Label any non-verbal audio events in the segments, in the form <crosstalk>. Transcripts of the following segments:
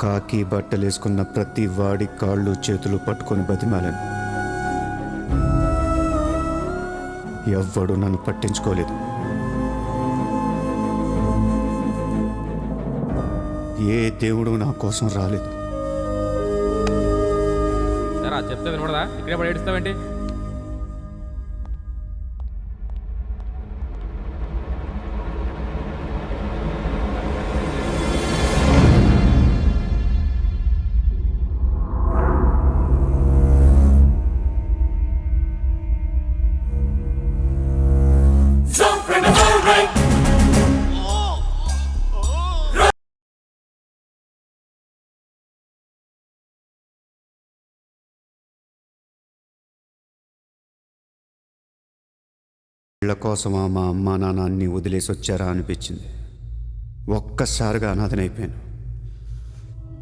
కాకి బట్టలేసుకున్న ప్రతి వాడి కాళ్ళు చేతులు పట్టుకొని బతిమాలను. ఎవ్వడు నన్ను పట్టించుకోలేదు. ఏ దేవుడు నా కోసం రాలేదు. చెప్తే వినపడదా? ఇక్కడే పడి ఏడుస్తావేంటి కోసమా మా అమ్మ నాన్న అన్ని వదిలేసి వచ్చారా అనిపించింది. ఒక్కసారిగా అనాథనైపోయాను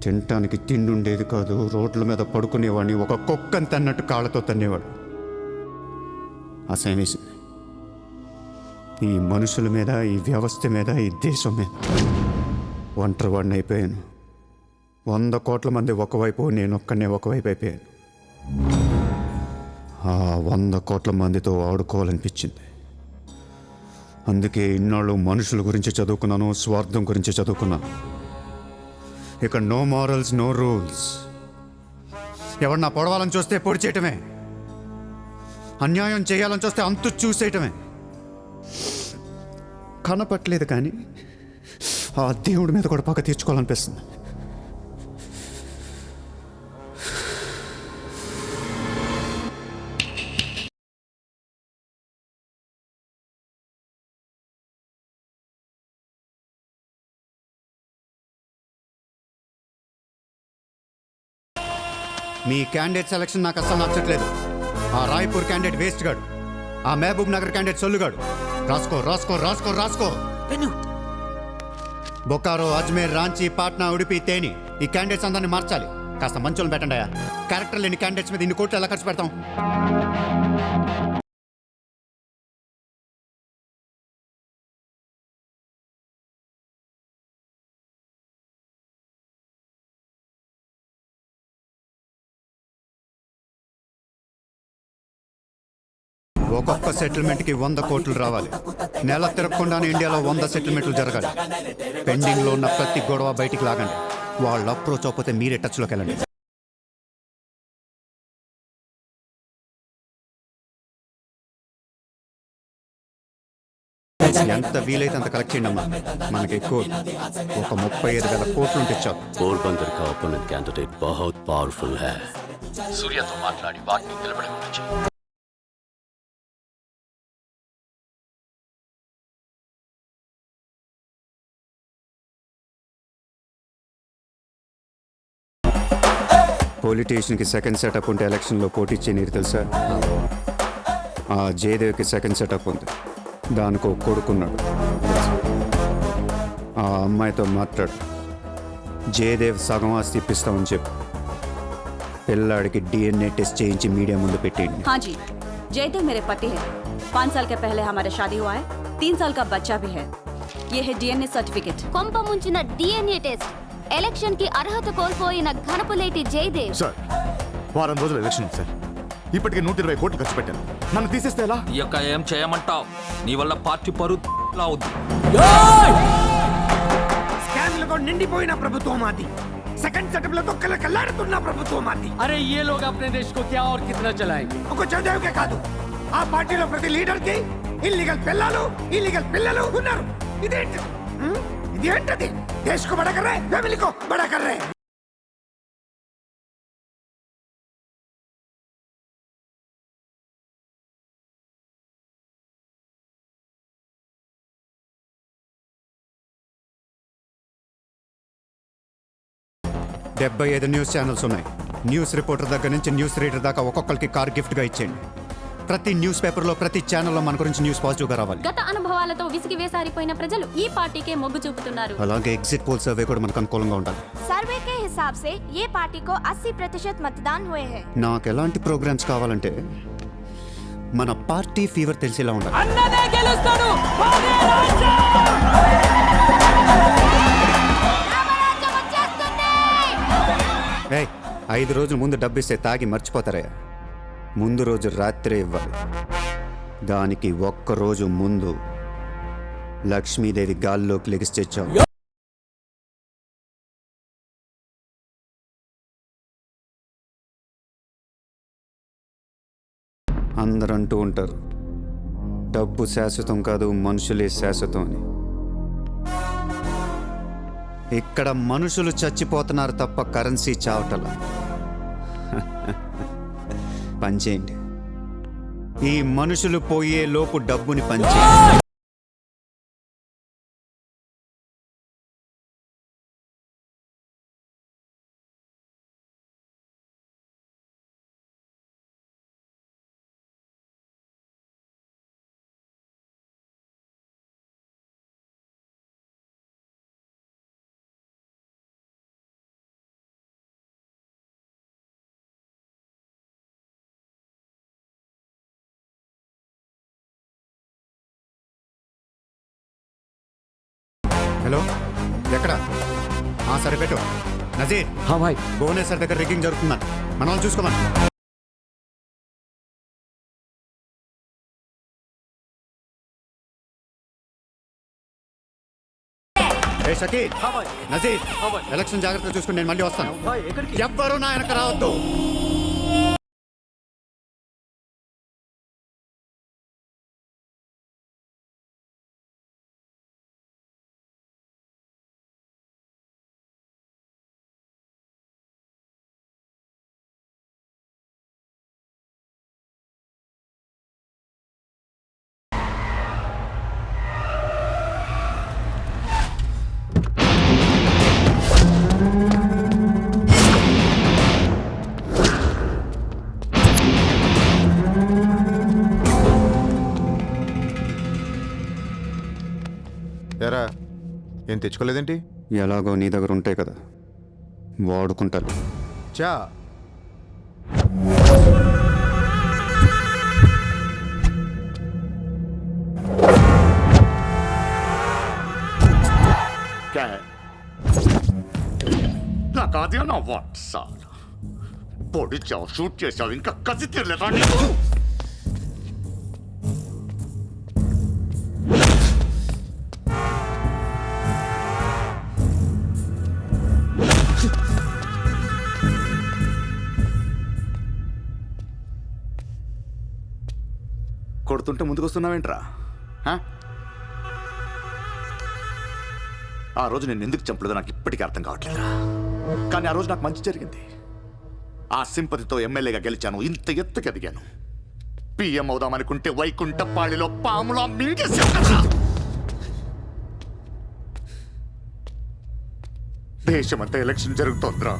తినటానికి తిండి ఉండేది కాదు రోడ్ల మీద పడుకునేవాడిని ఒక కుక్కని తన్నట్టు కాళ్ళతో తన్నేవాడు. అసహ్యం వేసింది. ఈ మనుషుల మీద ఈ వ్యవస్థ మీద ఈ దేశం మీద ఒంటరి వాడిని అయిపోయాను. వంద కోట్ల మంది ఒకవైపు నేను ఒక్కనే ఒకవైపు అయిపోయాను. ఆ వంద కోట్ల మందితో ఆడుకోవాలనిపించింది. అందుకే ఇన్నాళ్ళు మనుషుల గురించి చదువుకున్నాను స్వార్థం గురించి చదువుకున్నాను ఇక నో మారల్స్ నో రూల్స్ ఎవరన్నా పొడవాలని చూస్తే పొడి చేయటమే. అన్యాయం చేయాలని చూస్తే అంతు చూసేయటమే. కనపట్లేదు కానీ ఆ దేవుడి మీద కూడా పక్క తీర్చుకోవాలనిపిస్తుంది. మీ క్యాండిడేట్ సెలక్షన్ నాకు అస్సలు నచ్చట్లేదు. ఆ రాయ్పూర్ క్యాండిడేట్ వేస్ట్ గాడు. ఆ మహబూబ్ నగర్ క్యాండిడేట్ సొల్లుగాడు. రాసుకో రాసుకో రాసుకో రాసుకో. బొకారో అజ్మేర్ రాంచీ పాట్నా ఉడిపి తేని. ఈ క్యాండిడేట్స్ అందరిని మార్చాలి. కాస్త మంచోళ్ళని పెట్టండి అయ్యా. క్యారెక్టర్ లేని క్యాండిడేట్స్ మీద ఇన్ని కోట్లు ఎలా ఖర్చు పెడతాం? సెటిల్మెంట్కి వంద కోట్లు రావాలి. నెల తిరగకుండానే ఇండియాలో వంద సెటిల్మెంట్లు జరగాలి. పెండింగ్లో ఉన్న ప్రతి గొడవ బయటికి లాగండి. వాళ్ళు అప్రోచ్ అవ్వకపోతే మీరే టచ్లోకి వెళ్ళండి. ఎంత వీలైతే అంత కలెక్ట్ చేయండి అమ్మా. మనకి ఎక్కువ ఒక ముప్పై ఐదు వేల కోట్లు ఉంటే చాలు. కోల్ బందర్ క్యాండిడేట్ బహుత్ పవర్ఫుల్ సూర్యతో మాట్లాడి వాటిని చేయి పొలిటీషియన్కి సెకండ్ సెటప్ ఉంటే ఎలక్షన్లో పోటీ చేయనీరు తెలుసా ఆ జయదేవ్కి సెకండ్ సెటప్ ఉంది దానికి ఒక కొడుకున్నాడు ఆ అమ్మాయితో మాట్లాడు జయదేవ్ సగం ఆస్తి ఇప్పిస్తామని చెప్పు పిల్లాడికి డిఎన్ఏ టెస్ట్ చేయించి మీడియా ముందు పెట్టేయండి हाँ जी जयदेव मेरे पति है पाँच साल के पहले हमारा शादी हुआ है तीन साल का बच्चा भी है ये है डीएनए सर्टिफिकेट కొంప ముంచిన డిఎన్ఏ టెస్ట్ ఎలక్షన్కి అర్హత కోల్పోయిన ఘనపులేటి జయదేవ్. సార్ వారం రోజులు ఎలక్షన్ సార్. ఇప్పటికే నూట ఇరవై కోట్లు ఖర్చు పెట్టాను. నన్ను తీసేస్తే ఎలా? ఈ యొక్క ఏం చేయమంటావు? నీ వల్ల పార్టీ పరు అవుద్ది. స్కామ్లతో నిండిపోయిన ప్రభుత్వం అది. సెకండ్ సెటప్లతో కల్లాడుతున్న ప్రభుత్వం అది. అరే ఏ लोग अपने देश को क्या और कितना चलाएंगे ఒక చదివేకే కాదు. ఆ పార్టీలో ప్రతి లీడర్కి ఇల్లీగల్ పిల్లలు ఇల్లీగల్ పిల్లలు ఉన్నారు. ఇదేంటి ఇదేంటది? देश को बड़ा कर रहे కర్ రే ఫ్యామిలీ కో బడా డెబ్బై ఐదు న్యూస్ ఛానల్స్ ఉన్నాయి. న్యూస్ రిపోర్టర్ దగ్గర నుంచి న్యూస్ రీడర్ దాకా ఒక్కొక్కరికి కార్ గిఫ్ట్గా ఇచ్చేయండి. ప్రతి న్యూస్ పేపర్లో ప్రతి ఛానల్లో మన గురించి న్యూస్ పాజిటివ్గా రావాలి గత అనుభవాలతో విసిగి వేసారిపోయిన ప్రజలు ఈ పార్టీకే మొగ్గు చూపుతున్నారు అలాగే ఎగ్జిట్ పోల్ సర్వే కూడా మనకు అనుకూలంగా ఉండాలి सर्वे के हिसाब से ये पार्टी को 80 प्रतिशत मतदान हुए हैं నాకు ఎలాంటి ప్రోగ్రామ్స్ కావాలంటే మన పార్టీ ఫీవర్ తెలిసేలా ఉండాలి అన్నదే గెలుస్తాడు మాదే రాజ్యం! రామరాజ్యం వచ్చేస్తుంది! ఏయ్ ఐదు రోజుల ముందు డబ్బు ఇస్తే తాగి మర్చిపోతారయ్యా ముందు రోజు రాత్రే ఇవ్వాలి. దానికి ఒక్క రోజు ముందు లక్ష్మీదేవి గాల్లోకి లెగిసి తెచ్చాం అందరూ అంటూ ఉంటారు డబ్బు శాశ్వతం కాదు మనుషులే శాశ్వతం అని. ఇక్కడ మనుషులు చచ్చిపోతున్నారు తప్ప కరెన్సీ చావటల. <laughs> పనిచేయండి. ఈ మనుషులు పోయే లోపు డబ్బుని పంచేయండి హలో ఎక్కడ? ఆ, సరే పెట్టు. నజీర్ భాయ్ భువనేశ్వర్ దగ్గర రిగ్గింగ్ జరుగుతుందా? మన వాళ్ళు చూసుకోమని. ఏ షకీల్ నజీర్ ఎలక్షన్ జాగ్రత్తగా చూసుకుని నేను మళ్ళీ వస్తాను. ఎవ్వరూ నా వెనక రావద్దు. ఏం తెచ్చుకోలేదేంటి? ఎలాగో నీ దగ్గర ఉంటాయి కదా. వాడుకుంటారు చా నాకు అదే నా వాట్ సార్ పొడిచావు షూట్ చేసావు ఇంకా కసి తీరలేదా నీకు? కొడుతుంటే ముందుకు వస్తున్నావేంట్రా ఆ రోజు నేను ఎందుకు చంపలేదో నాకు ఇప్పటికీ అర్థం కావట్లేదు కానీ ఆ రోజు నాకు మంచి జరిగింది. ఆ సింపతితో ఎమ్మెల్యేగా గెలిచాను. ఇంత ఎత్తుకి ఎదిగాను. పిఎం అవుదామనుకుంటే వైకుంఠపాళిలో పాములా దేశమంతా ఎలక్షన్ జరుగుతోందిరా.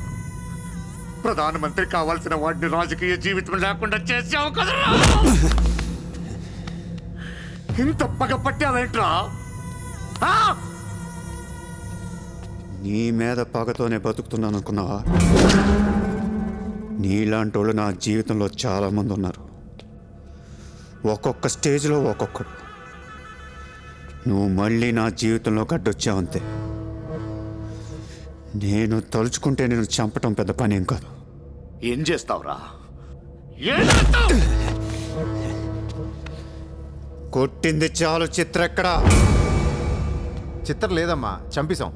ప్రధానమంత్రి కావాల్సిన వాడిని రాజకీయ జీవితం లేకుండా చేసావు కదరా! ఇంత పగ పట్టావేంట్రా? నీ మీద పగతోనే బతుకుతున్నాను అనుకున్నావా నీలాంటి వాళ్ళు నా జీవితంలో చాలామంది ఉన్నారు. ఒక్కొక్క స్టేజ్లో ఒక్కొక్కడు. నువ్వు మళ్ళీ నా జీవితంలో గడ్డొచ్చావంతే నేను తలుచుకుంటే నేను చంపటం పెద్ద పని ఏం కాదు. ఏం చేస్తావురా? ఏం చేస్తావు? కొట్టింది చాలు చిత్ర ఎక్కడా? చిత్రం లేదమ్మా చంపేశాం.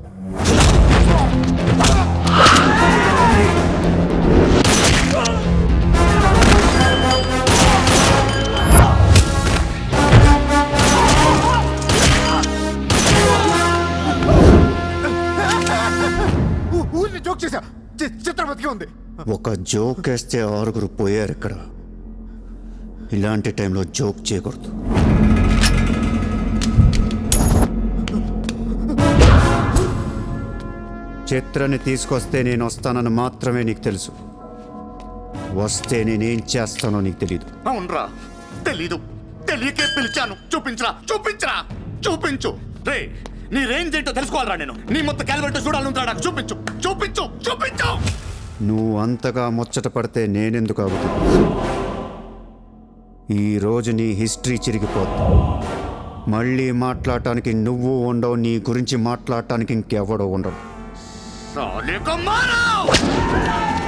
ఊరిని జోక్ చేశా. చి- చిత్రం బతికే ఉంది. ఒక జోక్ వేస్తే ఆరుగురు పోయారు ఇక్కడ. ఇలాంటి టైంలో జోక్ చేయకూడదు. చిత్రని తీసుకొస్తే నేను వస్తానని మాత్రమే నీకు తెలుసు. వస్తే నేనేం చేస్తానో నీకు తెలీదు. అవునరా తెలీదు. తెలియకే పిలిచాను. చూపించరా చూపించరా చూపించు. రే నీ రేంజ్ ఏంటో తెలుసుకోవాలరా నేను. నీ మొత్తం క్యాలిబర్ చూడాలంటారా నాకు. చూపించు చూపించు చూపించు. నువ్వు అంతగా ముచ్చట పడితే నేనెందుకు ఈ రోజు నీ హిస్టరీ చిరిగిపోద్ది. మళ్ళీ మాట్లాడటానికి నువ్వు ఉండవు నీ గురించి మాట్లాడటానికి ఇంకెవడో ఉండడు それこまろう